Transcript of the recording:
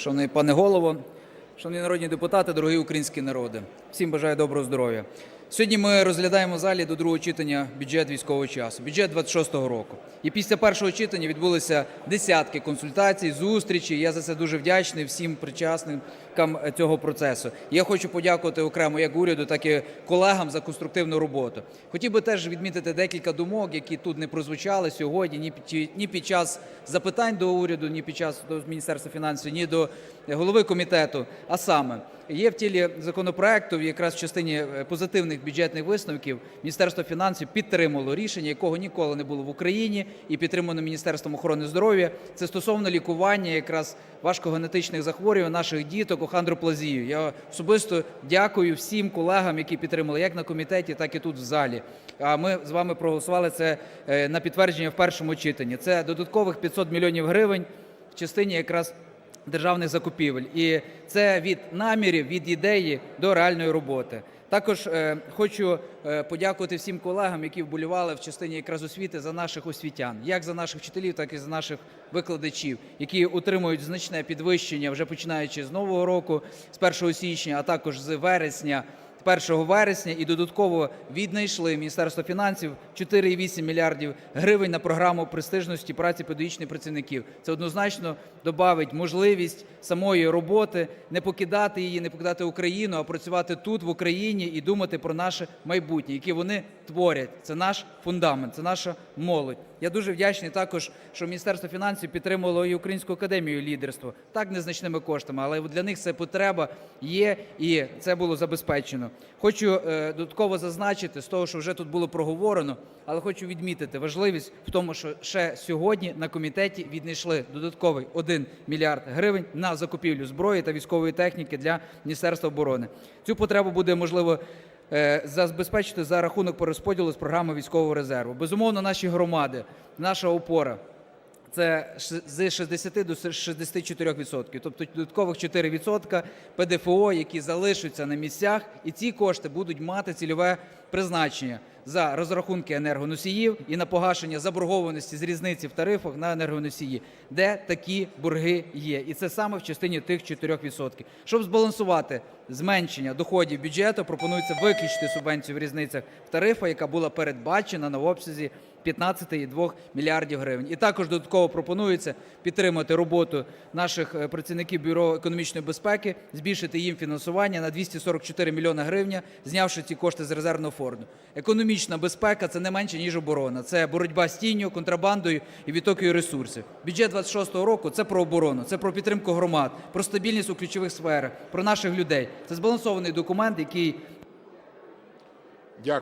Шановний пане голово, шановні народні депутати, дорогі українські народи, всім бажаю доброго здоров'я. Сьогодні ми розглядаємо в залі до другого читання бюджет військового часу, бюджет 26-го року. І після першого читання відбулися десятки консультацій, зустрічей. Я за це дуже вдячний всім причасникам цього процесу. Я хочу подякувати окремо як уряду, так і колегам за конструктивну роботу. Хотів би теж відмітити декілька думок, які тут не прозвучали сьогодні, ні під, час запитань до уряду, ні під час до Міністерства фінансів, ні до голови комітету. А саме є в тілі законопроекту, якраз в частині е, позитивних бюджетних висновків, Міністерство фінансів підтримало рішення, якого ніколи не було в Україні, і підтримано Міністерством охорони здоров'я. Це стосовно лікування якраз важкогенетичних захворювань наших діток охандроплазію. Я особисто дякую всім колегам, які підтримали як на комітеті, так і тут в залі. А ми з вами проголосували це е, на підтвердження в першому читанні. Це додаткових 500 мільйонів гривень в частині якраз державних закупівель. І це від намірів, від ідеї до реальної роботи. Також е, хочу е, подякувати всім колегам, які вболівали в частині якраз освіти за наших освітян, як за наших вчителів, так і за наших викладачів, які отримують значне підвищення вже починаючи з нового року, з 1 січня, а також з вересня. 1 вересня і додатково віднайшли Міністерство фінансів 4,8 мільярдів гривень на програму престижності праці педагогічних працівників. Це однозначно додавить можливість самої роботи не покидати її, не покидати Україну, а працювати тут, в Україні, і думати про наше майбутнє, яке вони творять. Це наш фундамент, це наша молодь. Я дуже вдячний також, що Міністерство фінансів підтримало і Українську академію лідерства. Так незначними коштами, але для них це потреба є, і це було забезпечено. Хочу е, додатково зазначити з того, що вже тут було проговорено, але хочу відмітити важливість в тому, що ще сьогодні на комітеті віднайшли додатковий 1 мільярд гривень на закупівлю зброї та військової техніки для Міністерства оборони. Цю потребу буде можливо е, забезпечити за рахунок перерозподілу з програми військового резерву. Безумовно, наші громади, наша опора. Це з 60 до 64%, тобто додаткових 4% ПДФО, які залишаться на місцях, і ці кошти будуть мати цільове призначення за розрахунки енергоносіїв і на погашення заборгованості з різниці в тарифах на енергоносії, де такі борги є. І це саме в частині тих 4%. Щоб збалансувати зменшення доходів бюджету, пропонується виключити субвенцію в різницях в тарифах, яка була передбачена на обсязі 15,2 мільярдів гривень. І також додатково пропонується підтримати роботу наших е, працівників Бюро економічної безпеки, збільшити їм фінансування на 244 мільйони гривень, знявши ці кошти з резервного фонду. Економічна безпека це не менше ніж оборона. Це боротьба з тінню, контрабандою і відтокою ресурсів. Бюджет 26-го року це про оборону, це про підтримку громад, про стабільність у ключових сферах, про наших людей. Це збалансований документ, який